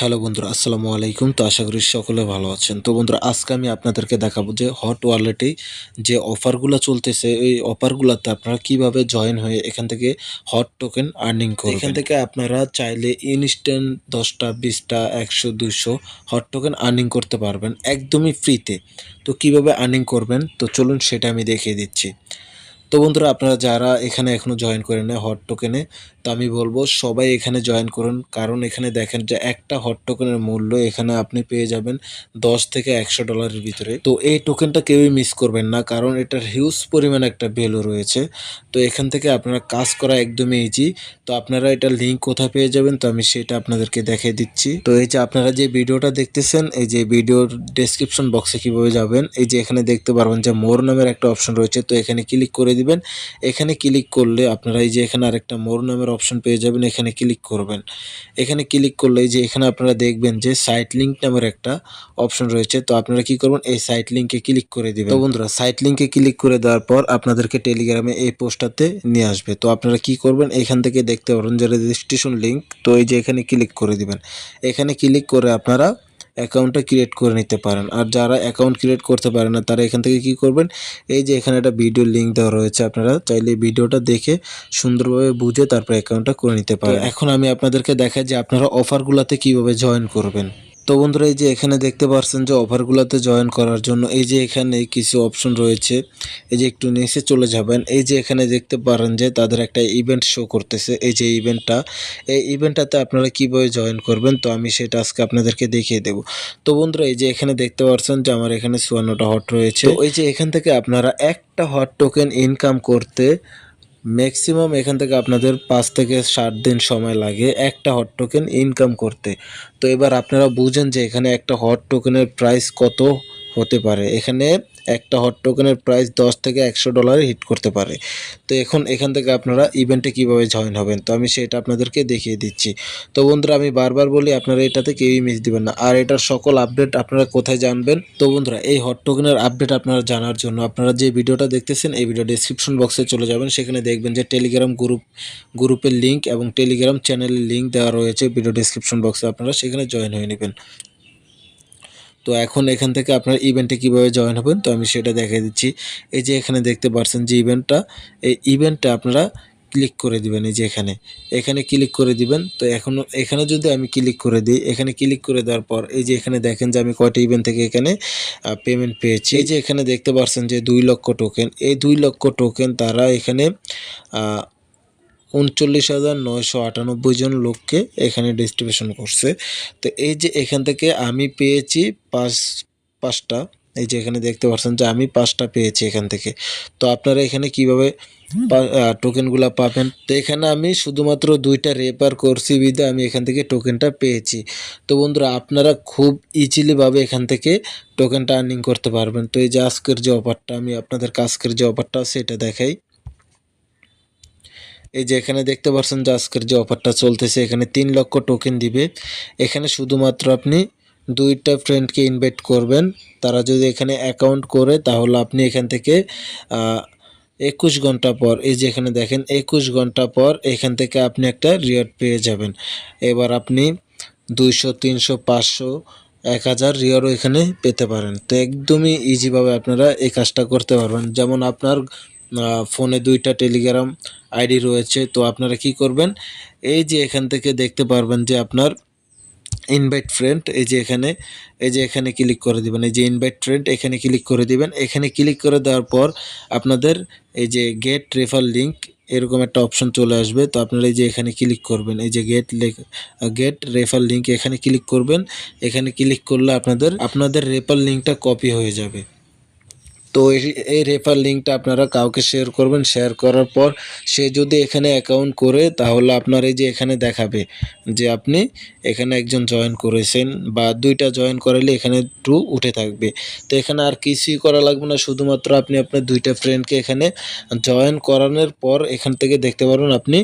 Hello বন্ধুরা, আসসালামু আলাইকুম। তো আশা করি সকলে ভালো আছেন। তো বন্ধুরা, আজকে আমি আপনাদেরকে দেখাবো যে হট ওয়ালেটে যে অফারগুলো চলতেছে, এই অফারগুলোতে আপনারা কীভাবে জয়েন হয়ে এখান থেকে হট টোকেন আর্নিং করবেন। এখান থেকে আপনারা চাইলে ইনস্ট্যান্ট দশটা, বিশটা, একশো দুশো হট টোকেন আর্নিং করতে পারবেন, একদমই ফ্রিতে তো। কীভাবে আর্নিং করবেন? তো চলুন সেটা আমি দেখিয়ে দিচ্ছি। তো বন্ধুরা, আপনারা যারা এখানে এখনও জয়েন করেন না হট টোকেনে তো আমি বলব সবাই এখানে জয়েন করুন। কারণ এখানে দেখেন যে একটা হট টোকেনের মূল্য এখানে আপনি পেয়ে যাবেন দশ থেকে একশো ডলারের ভিতরে। তো এই টোকেনটা কেউই মিস করবেন না, কারণ এটার হিউজ পরিমাণ একটা ভ্যালু রয়েছে। তো এখান থেকে আপনারা কাজ করা একদমই ইজি তো আপনারা এটার লিঙ্ক কোথায় পেয়ে যাবেন, তো আমি সেটা আপনাদেরকে দেখিয়ে দিচ্ছি। তো এই যে আপনারা যে ভিডিওটা দেখতেছেন, এই যে ভিডিওর ডেসক্রিপশন বক্সে কীভাবে যাবেন, এই যে এখানে দেখতে পারবেন যে মোর নামের একটা অপশন রয়েছে। তো এখানে ক্লিক করে দিবেন। এখানে ক্লিক করলে আপনারা এই যে এখানে আরেকটা মোর নামের অপশন পেয়ে যাবেন, এখানে ক্লিক করবেন। এখানে ক্লিক করলে এই যে এখানে আপনারা দেখবেন যে সাইট লিঙ্ক নামের একটা অপশন রয়েছে। তো আপনারা কি করবেন? এই সাইট লিঙ্কে ক্লিক করে দিবেন। তো বন্ধুরা সাইট লিঙ্কে ক্লিক করে দেওয়ার পর আপনাদেরকে টেলিগ্রামে এই পোস্টটাতে নিয়ে আসবে। তো আপনারা কি করবেন? এখান থেকে দেখতে পারেন যে রেজিস্ট্রেশন লিঙ্ক তো এই যে এখানে ক্লিক করে দিবেন। এখানে ক্লিক করে আপনারা অ্যাকাউন্টটা ক্রিয়েট করে নিতে পারেন। আর যারা অ্যাকাউন্ট ক্রিয়েট করতে পারেন না তারা এখান থেকে কি করবেন? এই যে এখানে একটা ভিডিও লিঙ্ক দেওয়া রয়েছে আপনারা চাইলে এই ভিডিওটা দেখে সুন্দরভাবে বুঝে তারপর অ্যাকাউন্টটা করে নিতে পারেন। এখন আমি আপনাদেরকে দেখাই যে আপনারা অফারগুলোতে কীভাবে জয়েন করবেন। তো বন্ধুরা এই যে এখানে দেখতে পাচ্ছেন যে অফারগুলোতে জয়েন করার জন্য এই যে এখানে কিছু অপশন রয়েছে। এই যে একটু নিচে চলে যাবেন। এই যে এখানে দেখতে পারেন যে তাদের একটা ইভেন্ট শো করতেছে। এই যে ইভেন্টটা এই ইভেন্টটাতে আপনারা কীভাবে জয়েন করবেন? তো আমি সেটা আজকে আপনাদেরকে দেখিয়ে দেব। তো বন্ধুরা এই যে এখানে দেখতে পাচ্ছেন যে আমার এখানে চুয়ান্নটা হট রয়েছে। এই যে এখান থেকে আপনারা একটা হট টোকেন ইনকাম করতে ম্যাক্সিমাম এখান থেকে আপনাদের পাঁচ থেকে ষাট দিন সময় লাগে একটা হট টোকেন ইনকাম করতে। তো এবার আপনারা বুঝেন যে এখানে একটা হট টোকেনের প্রাইস কত হতে পারে। এখানে একটা হট টোকেনের প্রাইস দশ থেকে একশো ডলারে হিট করতে পারে। তো এখন এখান থেকে আপনারা ইভেন্টে কীভাবে জয়েন হবেন? তো আমি সেটা আপনাদেরকে দেখিয়ে দিচ্ছি। তো বন্ধুরা, আমি বারবার বলি, আপনারা এটাতে কেউই মিস দিবেন না। আর এটার সকল আপডেট আপনারা কোথায় জানবেন? তো বন্ধুরা, এই হট টোকেনের আপডেট আপনারা জানার জন্য আপনারা যে ভিডিওটা দেখতেছেন, এই ভিডিও ডিসক্রিপশন বক্সে চলে যাবেন। সেখানে দেখবেন যে টেলিগ্রাম গ্রুপ গ্রুপের লিঙ্ক এবং টেলিগ্রাম চ্যানেলের লিঙ্ক দেওয়া রয়েছে। ভিডিও ডিসক্রিপশন বক্সে আপনারা সেখানে জয়েন হয়ে নেবেন। তো এখন এখান থেকে আপনার ইভেন্টে কীভাবে জয়েন হবেন, তো আমি সেটা দেখিয়ে দিচ্ছি। এই যে এখানে দেখতে পাচ্ছেন যে ইভেন্টটা এই ইভেন্টটা আপনারা ক্লিক করে দিবেন এই যে এখানে। এখানে ক্লিক করে দিবেন, তো এখন, এখানে যদি আমি ক্লিক করে দিই, এখানে ক্লিক করে দেওয়ার পর এই যে এখানে দেখেন যে আমি কয়টা ইভেন্ট থেকে এখানে পেমেন্ট পেয়েছি। এই যে এখানে দেখতে পাচ্ছেন যে দুই লক্ষ টোকেন এই দুই লক্ষ টোকেন তারা এখানে উনচল্লিশ হাজার নয়শো আটানব্বই জন লোককে এখানে ডিস্ট্রিবিউশন করছে। তো এই যে এখান থেকে আমি পেয়েছি পাঁচ, পাঁচটা, এই যে এখানে দেখতে পাচ্ছেন যে আমি পাঁচটা পেয়েছি এখান থেকে। তো আপনারা এখানে কীভাবে টোকেনগুলো পাবেন? তো এখানে আমি শুধুমাত্র দুইটা রেপার করছি বিদে আমি এখান থেকে টোকেনটা পেয়েছি। তো বন্ধুরা, আপনারা খুব ইজিলিভাবে এখান থেকে টোকেনটা আর্নিং করতে পারবেন। তো এই যে আজকের যে অফারটা আমি আপনাদের আজকের যে অফারটা সেটা দেখাই। এই যে এখানে দেখতে পাচ্ছেন যে আজকের যে অফারটা চলতেছে, এখানে তিন লক্ষ টোকেন দিবে। এখানে শুধুমাত্র আপনি দুইটা ফ্রেন্ডকে ইনভাইট করবেন। তারা যদি এখানে অ্যাকাউন্ট করে, তাহলে আপনি এখান থেকে একুশ ঘণ্টা পর, এই যে এখানে দেখেন, একুশ ঘণ্টা পর এখান থেকে আপনি একটা রিওয়ার্ড পেয়ে যাবেন। এবার আপনি দুইশো, তিনশো, পাঁচশো, এক হাজার রিওয়ার্ডও এখানে পেতে পারেন। তো একদমই ইজিভাবে আপনারা এই কাজটা করতে পারবেন। যেমন আপনার ফোনে দুইটা টেলিগ্রাম আইডি রয়েছে। তো আপনারা কি করবেন? এই যে এখান থেকে দেখতে পারবেন যে আপনার ইনভাইট ফ্রেন্ড এই যে এখানে, এই যে এখানে ক্লিক করে দিবেন। এই যে ইনভাইট ফ্রেন্ড এখানে ক্লিক করে দিবেন। এখানে ক্লিক করে দেওয়ার পর আপনাদের এই যে গেট রেফার লিঙ্ক এরকম একটা অপশন চলে আসবে। তো আপনারা এই যে এখানে ক্লিক করবেন। এই যে গেট গেট রেফার লিঙ্ক এখানে ক্লিক করবেন। এখানে ক্লিক করলে আপনাদের আপনাদের রেফার লিঙ্কটা কপি হয়ে যাবে। তো এই রেফার লিঙ্কটা আপনারা কাউকে শেয়ার করবেন শেয়ার করার পর সে যদি এখানে অ্যাকাউন্ট করে, তাহলে আপনার এই যে এখানে দেখাবে যে আপনি এখানে একজন জয়েন করেছেন বা দুইটা জয়েন করালে এখানে টু উঠে থাকবে। তো এখানে আর কিছুই করা লাগবে না, শুধুমাত্র আপনি আপনার দুইটা ফ্রেন্ডকে এখানে জয়েন করানোর পর এখান থেকে দেখতে পারবেন আপনি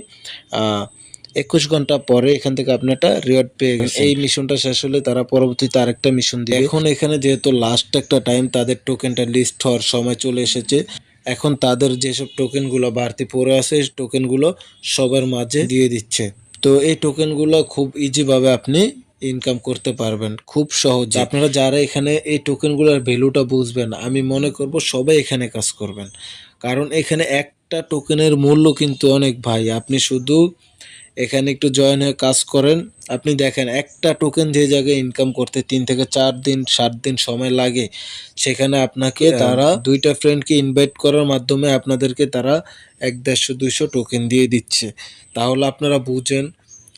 একুশ ঘণ্টা পরে এখান থেকে আপনি একটা রিওয়ার্ড পেয়ে গেছেন। এই মিশনটা শেষ হলে তারা পরবর্তীতে আরেকটা মিশন দিয়ে এখন এখানে যেহেতু লাস্ট একটা টাইম তাদের টোকেনটা লিস্ট হওয়ার সময় চলে এসেছে এখন তাদের যেসব টোকেনগুলো বাড়তি পড়ে আছে টোকেনগুলো সবার মাঝে দিয়ে দিচ্ছে। তো এই টোকেনগুলো খুব ইজিভাবে আপনি ইনকাম করতে পারবেন খুব সহজে। আপনারা যারা এখানে এই টোকেনগুলোর ভ্যালুটা বুঝবেন আমি মনে করব সবাই এখানে কাজ করবেন। কারণ এখানে একটা টোকেনের মূল্য কিন্তু অনেক ভাই আপনি শুধু এখানে একটু জয়েন হয়ে কাজ করেন। আপনি দেখেন একটা টোকেন যে জায়গায় ইনকাম করতে তিন থেকে চার দিন সাত দিন সময় লাগে সেখানে আপনাকে তারা দুইটা ফ্রেন্ডকে ইনভাইট করার মাধ্যমে আপনাদেরকে তারা এক দেড়শো দুইশো টোকেন দিয়ে দিচ্ছে। তাহলে আপনারা বুঝেন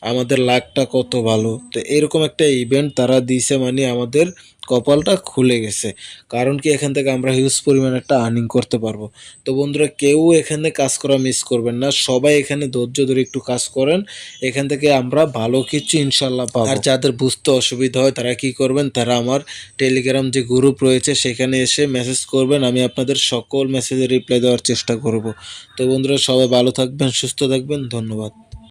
আমাদের লাকটা কত ভালো। তো এরকম একটা ইভেন্ট তারা দিছে মানে আমাদের কপালটা খুলে গেছে। কারণ কি এখান থেকে আমরা হিউজ পরিমাণে একটা আর্নিং করতে পারব। তো বন্ধুরা, কেউ এখানে কাজ করা মিস করবেন না। সবাই এখানে ধৈর্য ধরে একটু কাজ করেন। এখান থেকে আমরা ভালো কিছু ইনশাল্লাহ পাবো। আর যাদের বুঝতে অসুবিধা হয়, তারা কি করবেন? তারা আমার টেলিগ্রাম যে গ্রুপ রয়েছে, সেখানে এসে মেসেজ করবেন। আমি আপনাদের সকল মেসেজে রিপ্লাই দেওয়ার চেষ্টা করব। তো বন্ধুরা, সবাই ভালো থাকবেন, সুস্থ থাকবেন। ধন্যবাদ।